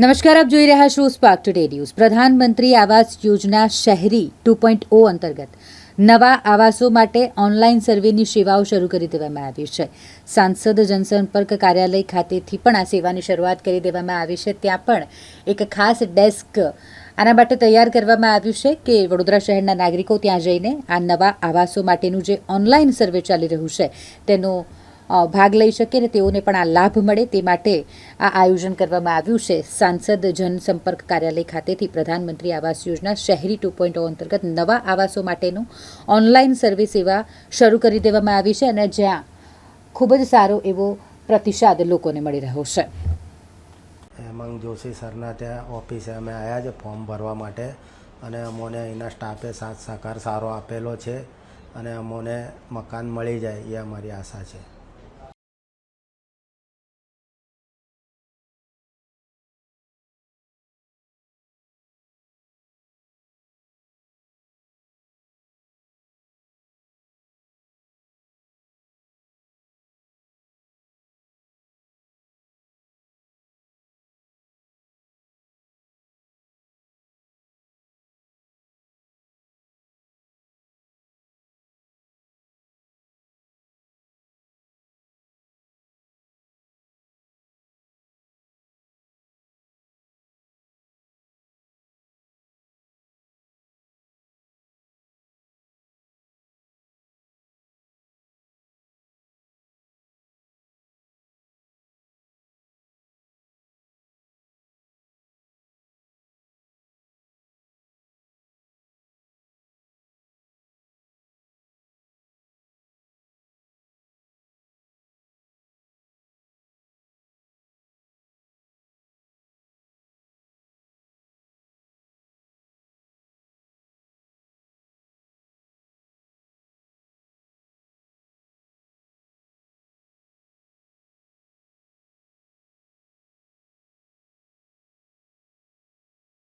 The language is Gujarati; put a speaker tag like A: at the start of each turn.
A: નમસ્કાર, આપ જોઈ રહ્યા છો સ્પાર્ક ટુડે ન્યૂઝ પ્રધાનમંત્રી આવાસ યોજના શહેરી ટુ પોઈન્ટ ઓ અંતર્ગત નવા આવાસો માટે ઓનલાઈન સર્વેની સેવાઓ શરૂ કરી દેવામાં આવી છે. સાંસદ જનસંપર્ક કાર્યાલય ખાતેથી પણ આ સેવાની શરૂઆત કરી દેવામાં આવી છે. ત્યાં પણ એક ખાસ ડેસ્ક આના માટે તૈયાર કરવામાં આવ્યું છે કે વડોદરા શહેરના નાગરિકો ત્યાં જઈને આ નવા આવાસો માટેનું જે ઓનલાઈન સર્વે ચાલી રહ્યું છે, તેનો ભાગ લઈ શકે ને તેઓને પણ આ લાભ મળે તે માટે આ આયોજન કરવામાં આવ્યું છે. સાંસદ જનસંપર્ક કાર્યાલય ખાતેથી પ્રધાનમંત્રી આવાસ યોજના શહેરી ટુ પોઈન્ટ અંતર્ગત નવા આવાસો માટેનું ઓનલાઈન સર્વે સેવા શરૂ કરી દેવામાં આવી છે અને જ્યાં ખૂબ જ સારો એવો પ્રતિસાદ લોકોને મળી રહ્યો છે.
B: હેમંગ જોશી સરના ત્યાં ઓફિસે અમે આવ્યા છે ફોર્મ ભરવા માટે અને અમોને અહીંના સ્ટાફે સાથ સહકાર સારો આપેલો છે અને અમોને મકાન મળી જાય એ અમારી આશા છે.